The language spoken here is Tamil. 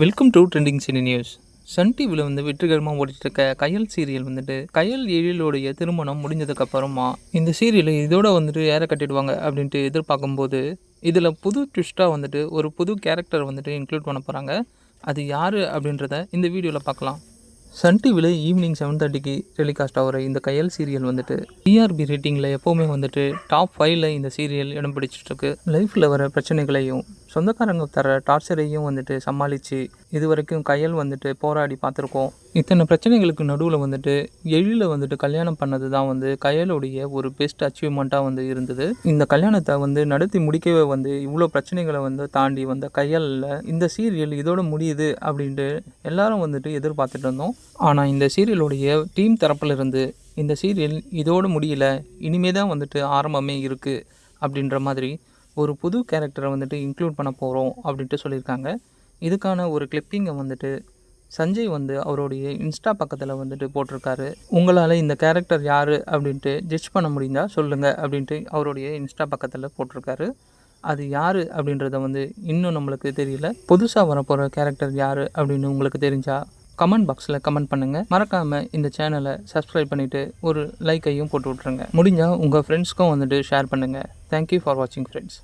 Welcome to trending cine news Sun டிவியில் வந்து வெற்றிகரமாக ஓடிட்டுருக்க கயல் சீரியல் வந்துட்டு கயல் எழிலுடைய திருமணம் முடிஞ்சதுக்கப்புறமா இந்த சீரியலை இதோட வந்துட்டு ஏற கட்டிடுவாங்க அப்படின்ட்டு எதிர்பார்க்கும்போது இதில் புது ட்விஸ்ட்டாக வந்துட்டு ஒரு புது கேரக்டர் வந்துட்டு இன்க்ளூட் பண்ண போகிறாங்க அது யார் அப்படின்றத இந்த வீடியோவில் பார்க்கலாம். சன் டிவியில் ஈவினிங் செவன் தேர்ட்டிக்கு டெலிகாஸ்ட் ஆகிற இந்த கையல் சீரியல் வந்துட்டு டிஆர்பி ரேட்டிங்கில் எப்போவுமே வந்துட்டு டாப் ஃபைவ்ல இந்த சீரியல் இடம் பிடிச்சிட்ருக்கு லைஃப்பில் வர பிரச்சனைகளையும் சொந்தக்காரங்க தர டார்ச்சரையும் வந்துட்டு சமாளித்து இது வரைக்கும் கையல் வந்துட்டு போராடி பார்த்துருக்கோம். இத்தனை பிரச்சனைகளுக்கு நடுவில் வந்துட்டு எழில வந்துட்டு கல்யாணம் பண்ணது தான் வந்து கையலுடைய ஒரு பெஸ்ட் அச்சீவ்மெண்ட்டாக வந்து இருந்தது. இந்த கல்யாணத்தை வந்து நடத்தி முடிக்கவே வந்து இவ்வளோ பிரச்சனைகளை வந்து தாண்டி வந்த கையலில் இந்த சீரியல் இதோட முடியுது அப்படின்ட்டு எல்லாரும் வந்துட்டு எதிர்பார்த்துட்டு இருந்தோம். ஆனால் இந்த சீரியலுடைய டீம் தரப்பிலிருந்து இந்த சீரியல் இதோடு முடியல இனிமே தான் வந்துட்டு ஆரம்பமே இருக்குது அப்படின்ற மாதிரி ஒரு புது கேரக்டரை வந்துட்டு இன்க்ளூட் பண்ண போகிறோம் அப்படின்ட்டு சொல்லியிருக்காங்க. இதுக்கான ஒரு கிளிப்பிங்கை வந்துட்டு சஞ்சய் வந்து அவருடைய இன்ஸ்டா பக்கத்தில் வந்துட்டு போட்டிருக்காரு. உங்களால் இந்த கேரக்டர் யார் அப்படின்ட்டு ஜட்ஜ் பண்ண முடிந்தால் சொல்லுங்கள் அப்படின்ட்டு அவருடைய இன்ஸ்டா பக்கத்தில் போட்டிருக்காரு. அது யார் அப்படின்றத வந்து இன்னும் நம்மளுக்கு தெரியல. புதுசாக வரப்போகிற கேரக்டர் யார் அப்படின்னு உங்களுக்கு தெரிஞ்சால் கமெண்ட் பாக்ஸில் கமெண்ட் பண்ணுங்கள் மறக்காமல் இந்த சேனலை சப்ஸ்கிரைப் பண்ணிவிட்டு ஒரு லைக்கையும் போட்டு விட்ருங்க முடிஞ்சால் உங்கள் ஃப்ரெண்ட்ஸ்க்கும் வந்துட்டு ஷேர் பண்ணுங்கள் தேங்க்யூ ஃபார் வாட்சிங் ஃப்ரெண்ட்ஸ்